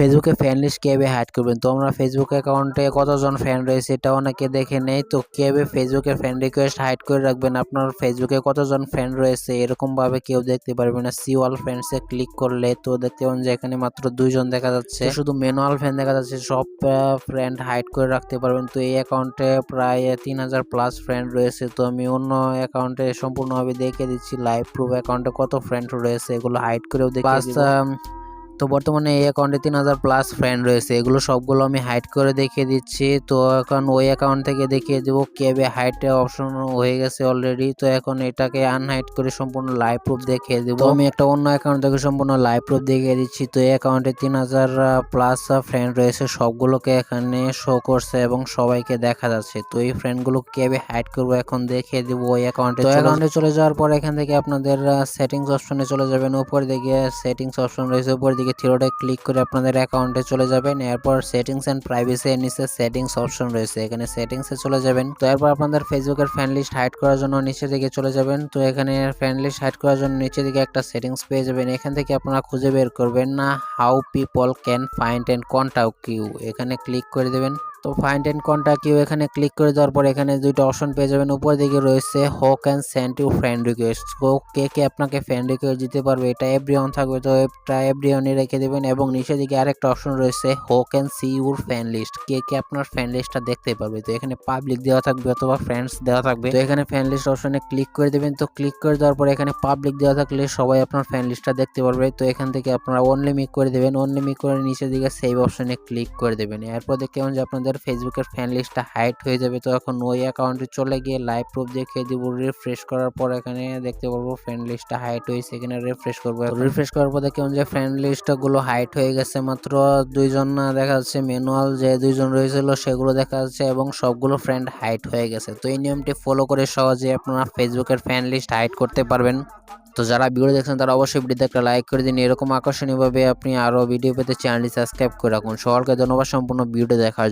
ফেসবুকে fan list কীভাবে hide করবেন? তো আমরা ফেসবুক অ্যাকাউন্টে কতজন ফ্যান রয়েছে এটা অনেকে দেখে নেই তো কীভাবে ফেসবুকে ফ্যান রিকোয়েস্ট হাইড করে রাখবেন? আপনার ফেসবুকে কতজন ফ্যান রয়েছে? এরকমভাবে কেউ দেখতে পারবে না। সি অল ফ্রেন্ডসে ক্লিক করলে তো দেখতে পাবেন যে এখানে মাত্র দুইজন দেখা যাচ্ছে। শুধু ম্যানুয়াল ফ্যান দেখা যাচ্ছে সব ফ্রেন্ড হাইড করে রাখতে পারবেন। তো এই অ্যাকাউন্টে প্রায় তিন হাজার প্লাস ফ্রেন্ড রয়েছে। তো আমি অন্য অ্যাকাউন্টে সম্পূর্ণভাবে দেখে দিচ্ছি। লাইভ প্রুফ অ্যাকাউন্টে কত ফ্রেন্ড রয়েছে এগুলো হাইড করেও দেখে তো বর্তমানে এই অ্যাকাউন্টে তিন হাজার প্লাস ফ্রেন্ড রয়েছে। এগুলো সবগুলো আমি হাইড করে দেখিয়ে দিচ্ছি। তো এখন ওই অ্যাকাউন্ট থেকে দেখিয়ে দেবো কেবে হাইড অপশন হয়ে গেছে অলরেডি তো এখন এটাকে আনহাইড করে সম্পূর্ণ লাইভ প্রুফ দেখিয়ে দেবো। আমি একটা অন্য অ্যাকাউন্ট থেকে সম্পূর্ণ লাইভ প্রুফ দেখিয়ে দিচ্ছি। তো এই অ্যাকাউন্টে তিন হাজার প্লাস ফ্রেন্ড রয়েছে। সবগুলোকে এখানে শো করছে এবং সবাইকে দেখা যাচ্ছে। তো এই ফ্রেন্ডগুলো কেবে হাইড করব এখন দেখিয়ে দেবো ওই অ্যাকাউন্টে তো অ্যাকাউন্টে চলে যাওয়ার পর এখান থেকে আপনাদের সেটিংস অপশনে চলে যাবেন। উপর দিকে সেটিংস অপশন রয়েছে। উপর দিকে থ্রিডে ক্লিক করে আপনাদের অ্যাকাউন্টে চলে যাবেন। এরপর সেটিংস অ্যান্ড প্রাইভেসি এর নিচে সেটিংস অপশন রয়েছে। এখানে সেটিংসে চলে যাবেন। তো এরপর আপনাদের ফেসবুকের ফ্যান লিস্ট হাইড করার জন্য নিচে দিকে চলে যাবেন। তো এখানে ফ্যান লিস্ট হাইড করার জন্য নিচে দিকে একটা সেটিংস পেয়ে যাবেন। এখান থেকে আপনারা খুঁজে বের করবেন না how people can find and contact you এখানে ক্লিক করে দেবেন। তো ফাইন্ড এন্ড কন্ট্যাক্ট ইউ এখানে ক্লিক করে দেওয়ার পর এখানে দুইটা অপশন পেয়ে যাবেন। উপর দিকে রয়েছে who can send you friend request তো কে কে আপনাকে ফ্রেন্ড রিকোয়েস্ট দিতে পারবে, এটা এভরি থাকবে। তো এটা এভরি রেখে দেবেন এবং নিচে দিকে আরেকটা অপশন রয়েছে who can see your friend list কে কে আপনার ফ্রেন্ড লিস্টটা দেখতে পারবে। তো এখানে পাবলিক দেওয়া থাকবে অথবা ফ্রেন্ডস দেওয়া থাকবে। তো এখানে ফ্রেন্ড লিস্ট অপশনে ক্লিক করে দেবেন। তো ক্লিক করে দেওয়ার পর এখানে পাবলিক দেওয়া থাকলে সবাই আপনার ফ্রেন্ড লিস্টটা দেখতে পারবে। তো এখান থেকে আপনারা অনলি মিক করে দেবেন। অনলি মিক করে নিচের দিকে সেভ অপশনে ক্লিক করে দেবেন। এরপর পাবেন যে আপনাদের ফেসবুকের ফ্রেন্ড লিস্টটা হাইড হয়ে যাবে। তো এখন ওই অ্যাকাউন্টে চলে গিয়ে লাইভ প্রুফ দেখিয়ে দিব। রিফ্রেশ করার পর এখানে দেখতে পারব ফ্রেন্ড লিস্টটা হাইড হয়েছে এখানে রিফ্রেশ করব রিফ্রেশ করার পর পাবেন যে ফ্রেন্ড লিস্টটা গুলো হাইড হয়ে গেছে। মাত্র দুইজন না দেখা যাচ্ছে ম্যানুয়াল যে দুইজন রয়েছিল সেগুলো দেখা যাচ্ছে এবং সবগুলো ফ্রেন্ড হাইড হয়ে গেছে। তো এই নিয়মটি ফলো করে সহজে আপনারা ফেসবুকের ফ্রেন্ড লিস্ট হাইড করতে পারবেন। তো যারা ভিডিও দেখছেন, তারা অবশ্যই ভিডিওতে একটা লাইক করে দিন। এরকম আকর্ষণীয়ভাবে আপনি আরও ভিডিও পেতে চ্যানেলটি সাবস্ক্রাইব করে রাখুন। সবাইকে ধন্যবাদ। সম্পূর্ণ ভিডিও দেখার